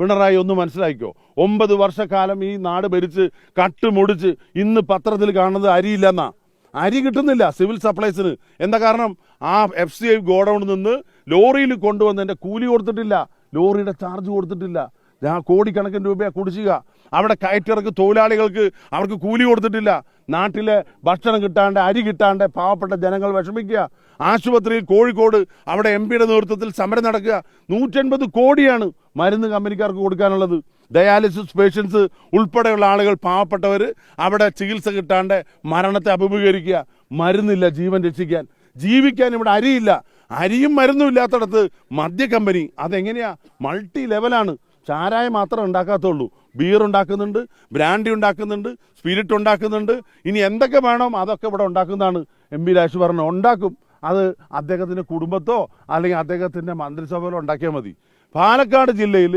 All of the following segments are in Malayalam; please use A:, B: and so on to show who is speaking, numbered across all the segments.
A: പിണറായി ഒന്ന് മനസ്സിലാക്കിക്കോ. ഒമ്പത് വർഷക്കാലം ഈ നാട് ഭരിച്ച് കട്ടുമുടിച്ച് ഇന്ന് പത്രത്തിൽ കാണുന്നത് അരിയില്ലെന്നാ. അരി കിട്ടുന്നില്ല സിവിൽ സപ്ലൈസിന്. എന്താ കാരണം? ആ എഫ് സി ഐ ഗോഡൌണിൽ നിന്ന് ലോറിയിൽ കൊണ്ടുവന്നതിന്റെ കൂലി കൊടുത്തിട്ടില്ല. ലോറിയുടെ ചാർജ് കൊടുത്തിട്ടില്ല. കോടിക്കണക്കിന് രൂപയാണ് കുടിശ്ശിക. അവിടെ കയറ്റിറക്ക് തൊഴിലാളികൾക്ക് അവർക്ക് കൂലി കൊടുത്തിട്ടില്ല. നാട്ടിലെ ഭക്ഷണം കിട്ടാണ്ട് അരി കിട്ടാണ്ട് പാവപ്പെട്ട ജനങ്ങൾ വിഷമിക്കുക. ആശുപത്രിയിൽ കോഴിക്കോട് അവിടെ എം പിയുടെ നേതൃത്വത്തിൽ സമരം നടക്കുക. നൂറ്റൻപത് കോടിയാണ് മരുന്ന് കമ്പനിക്കാർക്ക് കൊടുക്കാനുള്ളത്. ഡയാലിസിസ് പേഷ്യൻസ് ഉൾപ്പെടെയുള്ള ആളുകൾ പാവപ്പെട്ടവർ അവിടെ ചികിത്സ കിട്ടാണ്ട് മരണത്തെ അഭിമുഖീകരിക്കുക. മരുന്നില്ല ജീവൻ രക്ഷിക്കാൻ. ജീവിക്കാൻ ഇവിടെ അരിയില്ല. അരിയും മരുന്നും ഇല്ലാത്തടത്ത് മദ്യ കമ്പനി അതെങ്ങനെയാ? മൾട്ടി ലെവലാണ്. ചാരായം മാത്രം ഉണ്ടാക്കാത്തുള്ളൂ. ബിയർ ഉണ്ടാക്കുന്നുണ്ട് ബ്രാൻഡി ഉണ്ടാക്കുന്നുണ്ട് സ്പിരിറ്റ് ഉണ്ടാക്കുന്നുണ്ട്. ഇനി എന്തൊക്കെ വേണം അതൊക്കെ ഇവിടെ ഉണ്ടാക്കുന്നതാണ്. എം പി രാജു പറഞ്ഞു ഉണ്ടാക്കും. അത് അദ്ദേഹത്തിന്റെ കുടുംബത്തോ അല്ലെങ്കിൽ അദ്ദേഹത്തിന്റെ മന്ത്രിസഭയിലോ ഉണ്ടാക്കിയാൽ മതി. പാലക്കാട് ജില്ലയിൽ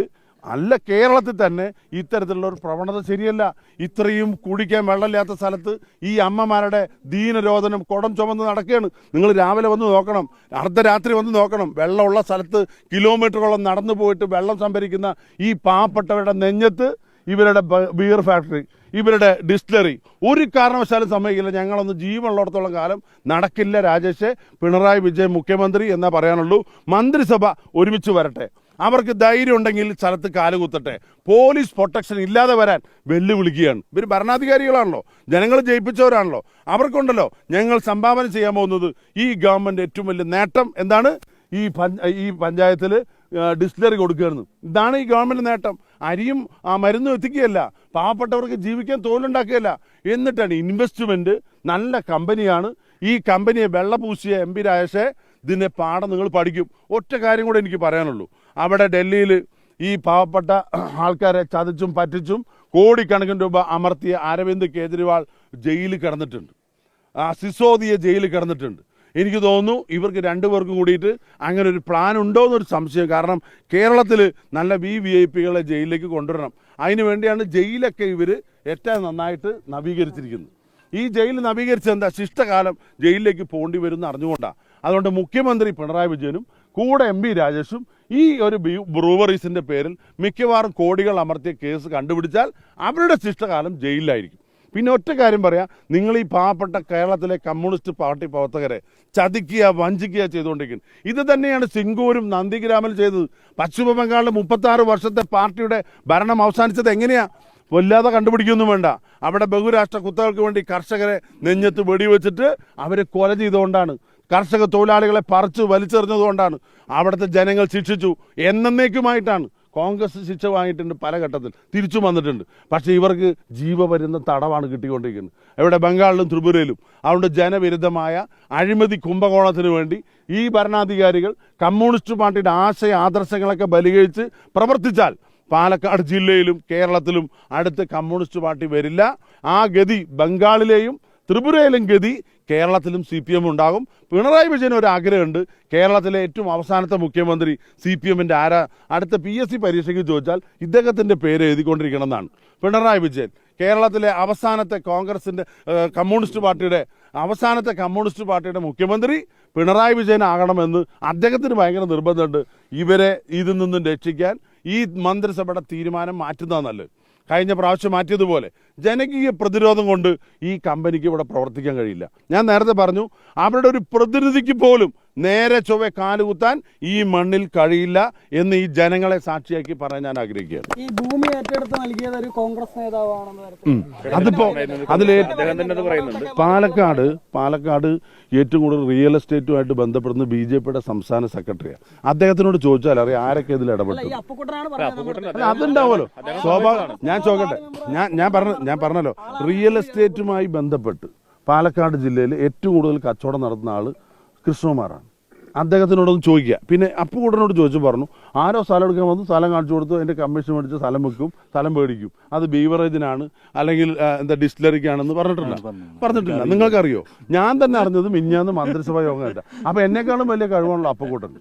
A: അല്ല കേരളത്തിൽ തന്നെ ഇത്തരത്തിലുള്ള ഒരു പ്രവണത ശരിയല്ല. ഇത്രയും കുടിക്കാൻ വെള്ളമില്ലാത്ത സ്ഥലത്ത് ഈ അമ്മമാരുടെ ദീനരോധനം കുടം ചുമന്ന് നടക്കുകയാണ്. നിങ്ങൾ രാവിലെ വന്ന് നോക്കണം അർദ്ധരാത്രി വന്ന് നോക്കണം. വെള്ളമുള്ള സ്ഥലത്ത് കിലോമീറ്ററോളം നടന്നു പോയിട്ട് വെള്ളം സംഭരിക്കുന്ന ഈ പാവപ്പെട്ടവരുടെ നെഞ്ഞത്ത് ഇവരുടെ ബിയർ ഫാക്ടറി ഇവരുടെ ഡിസ്റ്റിലറി ഒരു കാരണവശാലും സമ്മതിക്കില്ല. ഞങ്ങളൊന്ന് ജീവനുള്ളിടത്തോളം കാലം നടക്കില്ല രാജേഷ്. പിണറായി വിജയൻ മുഖ്യമന്ത്രി എന്നാ പറയാനുള്ളൂ. മന്ത്രിസഭ ഒരുമിച്ച് വരട്ടെ. അവർക്ക് ധൈര്യം ഉണ്ടെങ്കിൽ സ്ഥലത്ത് കാലുകുത്തട്ടെ പോലീസ് പ്രൊട്ടക്ഷൻ ഇല്ലാതെ വരാൻ വെല്ലുവിളിക്കുകയാണ്. ഇവർ ഭരണാധികാരികളാണല്ലോ. ജനങ്ങൾ ജയിപ്പിച്ചവരാണല്ലോ. അവർക്കുണ്ടല്ലോ ഞങ്ങൾ സംഭാവന ചെയ്യാൻ പോകുന്നത് ഈ ഗവൺമെന്റ് ഏറ്റവും വലിയ നേട്ടം എന്താണ്? ഈ ഈ പഞ്ചായത്തിൽ ഡിസ്റ്റിലറി കൊടുക്കുകയാണ്. ഇതാണ് ഈ ഗവൺമെന്റ് നേട്ടം. അരിയും ആ മരുന്നും എത്തിക്കുകയല്ല. പാവപ്പെട്ടവർക്ക് ജീവിക്കാൻ തൊഴിലുണ്ടാക്കുകയല്ല. എന്നിട്ടാണ് ഇൻവെസ്റ്റ്മെന്റ് നല്ല കമ്പനിയാണ്. ഈ കമ്പനിയെ വെള്ളപൂശിയ എം പി രാജേഷെ ഇതിന്റെ പാഠം നിങ്ങൾ പഠിക്കും. ഒറ്റ കാര്യം കൂടെ എനിക്ക് പറയാനുള്ളൂ. അവിടെ ഡൽഹിയിൽ ഈ പാവപ്പെട്ട ആൾക്കാരെ ചതിച്ചും പറ്റിച്ചും കോടിക്കണക്കിന് രൂപ അമർത്തിയ അരവിന്ദ് കേജ്രിവാൾ ജയിലിൽ കിടന്നിട്ടുണ്ട്. സിസോദിയ ജയിലിൽ കിടന്നിട്ടുണ്ട്. എനിക്ക് തോന്നുന്നു ഇവർക്ക് രണ്ടു രണ്ടുപേർക്കും കൂടിയിട്ട് അങ്ങനെ ഒരു പ്ലാൻ ഉണ്ടോ എന്നൊരു സംശയം. കാരണം കേരളത്തിൽ നല്ല വി വി ഐ പികളെ ജയിലിലേക്ക് കൊണ്ടുവരണം. അതിനു വേണ്ടിയാണ് ജയിലൊക്കെ ഇവർ ഏറ്റവും നന്നായിട്ട് നവീകരിച്ചിരിക്കുന്നത്. ഈ ജയിൽ നവീകരിച്ചെന്താ ശിഷ്ടകാലം ജയിലിലേക്ക് പോകേണ്ടി വരും എന്ന് അറിഞ്ഞുകൊണ്ടാണ് അതുകൊണ്ട് മുഖ്യമന്ത്രി പിണറായി വിജയനും കൂടെ എം പി രാജേഷും ഈ ഒരു ബ്രൂവറീസിന്റെ പേരിൽ മിക്കവാറും കോടികൾ അമർത്തിയ കേസ് കണ്ടുപിടിച്ചാൽ അവരുടെ ശിഷ്ടകാലം ജയിലിലായിരിക്കും. പിന്നെ ഒറ്റ കാര്യം പറയാം. നിങ്ങൾ ഈ പാവപ്പെട്ട കേരളത്തിലെ കമ്മ്യൂണിസ്റ്റ് പാർട്ടി പ്രവർത്തകരെ ചതിക്കുക വഞ്ചിക്കുക ചെയ്തുകൊണ്ടിരിക്കുന്നത് ഇത് തന്നെയാണ് സിംഗൂരും നന്ദിഗ്രാമിൽ ചെയ്തത്. പശ്ചിമ ബംഗാളിലെ മുപ്പത്തി ആറ് വർഷത്തെ പാർട്ടിയുടെ ഭരണം അവസാനിച്ചത് എങ്ങനെയാ? വല്ലാതെ കണ്ടുപിടിക്കൊന്നും വേണ്ട. അവിടെ ബഹുരാഷ്ട്ര കുത്തകൾക്ക് വേണ്ടി കർഷകരെ നെഞ്ഞത്ത് വെടിവെച്ചിട്ട് അവരെ കൊല ചെയ്തുകൊണ്ടാണ്. കർഷക തൊഴിലാളികളെ പറിച്ചു വലിച്ചെറിഞ്ഞതുകൊണ്ടാണ് അവിടുത്തെ ജനങ്ങൾ ശിക്ഷിച്ചു. എന്നേക്കുമായിട്ടാണ്. കോൺഗ്രസ് ശിക്ഷ വാങ്ങിയിട്ടുണ്ട് പല ഘട്ടത്തിൽ. തിരിച്ചു വന്നിട്ടുണ്ട്. പക്ഷേ ഇവർക്ക് ജീവപര്യന്തം തടവാണ് കിട്ടിക്കൊണ്ടിരിക്കുന്നത്. ഇവിടെ ബംഗാളിലും ത്രിപുരയിലും. അതുകൊണ്ട് ജനവിരുദ്ധമായ അഴിമതി കുംഭകോണത്തിന് വേണ്ടി ഈ ഭരണാധികാരികൾ കമ്മ്യൂണിസ്റ്റ് പാർട്ടിയുടെ ആശയ ആദർശങ്ങളൊക്കെ ബലികഴിച്ച് പ്രവർത്തിച്ചാൽ പാലക്കാട് ജില്ലയിലും കേരളത്തിലും അടുത്ത് കമ്മ്യൂണിസ്റ്റ് പാർട്ടി വരില്ല. ആ ഗതി ബംഗാളിലെയും ത്രിപുരയിലും ഗതി കേരളത്തിലും സി പി എം ഉണ്ടാകും. പിണറായി വിജയൻ ഒരു ആഗ്രഹമുണ്ട് കേരളത്തിലെ ഏറ്റവും അവസാനത്തെ മുഖ്യമന്ത്രി സി പി എമ്മിന്റെ ആരാ? അടുത്ത പി എസ് സി പരീക്ഷയ്ക്ക് ചോദിച്ചാൽ ഇദ്ദേഹത്തിന്റെ പേര് എഴുതിക്കൊണ്ടിരിക്കണം എന്നാണ് പിണറായി വിജയൻ കേരളത്തിലെ അവസാനത്തെ കോൺഗ്രസിന്റെ കമ്മ്യൂണിസ്റ്റ് പാർട്ടിയുടെ അവസാനത്തെ കമ്മ്യൂണിസ്റ്റ് പാർട്ടിയുടെ മുഖ്യമന്ത്രി പിണറായി വിജയൻ ആകണമെന്ന് അദ്ദേഹത്തിന് ഭയങ്കര നിർബന്ധമുണ്ട്. ഇവരെ ഇതിൽ നിന്നും രക്ഷിക്കാൻ ഈ മന്ത്രിസഭയുടെ തീരുമാനം മാറ്റുന്നതാണ് നല്ലത്. കഴിഞ്ഞ പ്രാവശ്യം മാറ്റിയതുപോലെ ജനകീയ പ്രതിരോധം കൊണ്ട് ഈ കമ്പനിക്ക് ഇവിടെ പ്രവർത്തിക്കാൻ കഴിയില്ല. ഞാൻ നേരത്തെ പറഞ്ഞു അവരുടെ ഒരു പ്രതിനിധിക്ക് പോലും നേരെ ചൊവ്വെ കാലുകുത്താൻ ഈ മണ്ണിൽ കഴിയില്ല എന്ന് ഈ ജനങ്ങളെ സാക്ഷിയാക്കി പറയാൻ ഞാൻ ആഗ്രഹിക്കുകയാണ്.
B: ഈ ഭൂമി ഏറ്റെടുത്ത് നൽകിയത് ഒരു കോൺഗ്രസ് നേതാവാണെന്ന്.
A: അതിപ്പോ
C: പറയുന്നുണ്ട്.
A: പാലക്കാട് പാലക്കാട് ഏറ്റവും കൂടുതൽ റിയൽ എസ്റ്റേറ്റുമായിട്ട് ബന്ധപ്പെടുന്ന ബി ജെ പിയുടെ സംസ്ഥാന സെക്രട്ടറിയാണ് അദ്ദേഹത്തിനോട് ചോദിച്ചാൽ അറിയാം ആരൊക്കെ ഇതിൽ ഇടപെട്ടു.
B: പറഞ്ഞത്. നമ്മുടെ-
A: അല്ല അതുണ്ടാവുമല്ലോ. സ്വാഭാവിക ഞാൻ ചോദിക്കട്ടെ. ഞാൻ ഞാൻ പറഞ്ഞ ഞാൻ പറഞ്ഞല്ലോ റിയൽ എസ്റ്റേറ്റുമായി ബന്ധപ്പെട്ട് പാലക്കാട് ജില്ലയിൽ ഏറ്റവും കൂടുതൽ കച്ചവടം നടത്തുന്ന ആൾ കൃഷ്ണകുമാറാണ്. അദ്ദേഹത്തിനോടൊന്ന് ചോദിക്കുക. പിന്നെ അപ്പുകൂടനോട് ചോദിച്ചു പറഞ്ഞു ആരോ സ്ഥലം എടുക്കാൻ വന്നു സ്ഥലം കാണിച്ചു കൊടുത്തു അതിന്റെ കമ്മീഷൻ മേടിച്ച് സ്ഥലം വെക്കും സ്ഥലം മേടിക്കും. അത് ബീവറേജിനാണ് അല്ലെങ്കിൽ എന്താ ഡിസ്റ്റിലറിക്കാണെന്ന് പറഞ്ഞിട്ടില്ല. പറഞ്ഞിട്ടില്ല. നിങ്ങൾക്കറിയോ? ഞാൻ തന്നെ അറിഞ്ഞത് മിഞ്ഞാന്ന് മന്ത്രിസഭാ യോഗം അപ്പം അപ്പൊ എന്നെക്കാളും വലിയ കഴിവാണല്ലോ അപ്പുകൂട്ടൻ.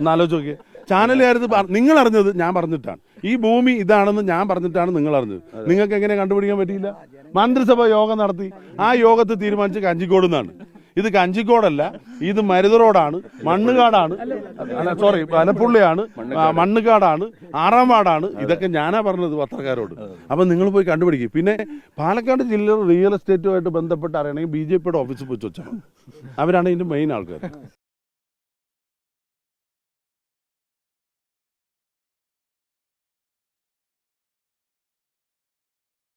A: എന്നാലോചിച്ച് നോക്കിയേ. ചാനലുകാരത് നിങ്ങൾ അറിഞ്ഞത് ഞാൻ പറഞ്ഞിട്ടാണ്. ഈ ഭൂമി ഇതാണെന്ന് ഞാൻ പറഞ്ഞിട്ടാണ് നിങ്ങൾ അറിഞ്ഞത്. നിങ്ങൾക്ക് എങ്ങനെ കണ്ടുപിടിക്കാൻ പറ്റിയില്ല? മന്ത്രിസഭ യോഗം നടത്തി. ആ യോഗത്തെ തീരുമാനിച്ച് കഞ്ചിക്കോട് നിന്നാണ് ഇത് കഞ്ചിക്കോടല്ല ഇത് മരുതറോടാണ് മണ്ണുകാടാണ് സോറി വലപ്പുള്ളിയാണ് മണ്ണുകാടാണ് ആറാം വാടാണ് ഇതൊക്കെ ഞാനാ പറഞ്ഞത് പത്രക്കാരോട്. അപ്പൊ നിങ്ങൾ പോയി കണ്ടുപിടിക്കും. പിന്നെ പാലക്കാട് ജില്ലയിൽ റിയൽ എസ്റ്റേറ്റുമായിട്ട് ബന്ധപ്പെട്ട് അറിയണമെങ്കിൽ ബി ജെ പിയുടെ ഓഫീസിൽ പോയി ചോദിച്ചാൽ. അവരാണ് ഇതിന്റെ മെയിൻ ആൾക്കാർ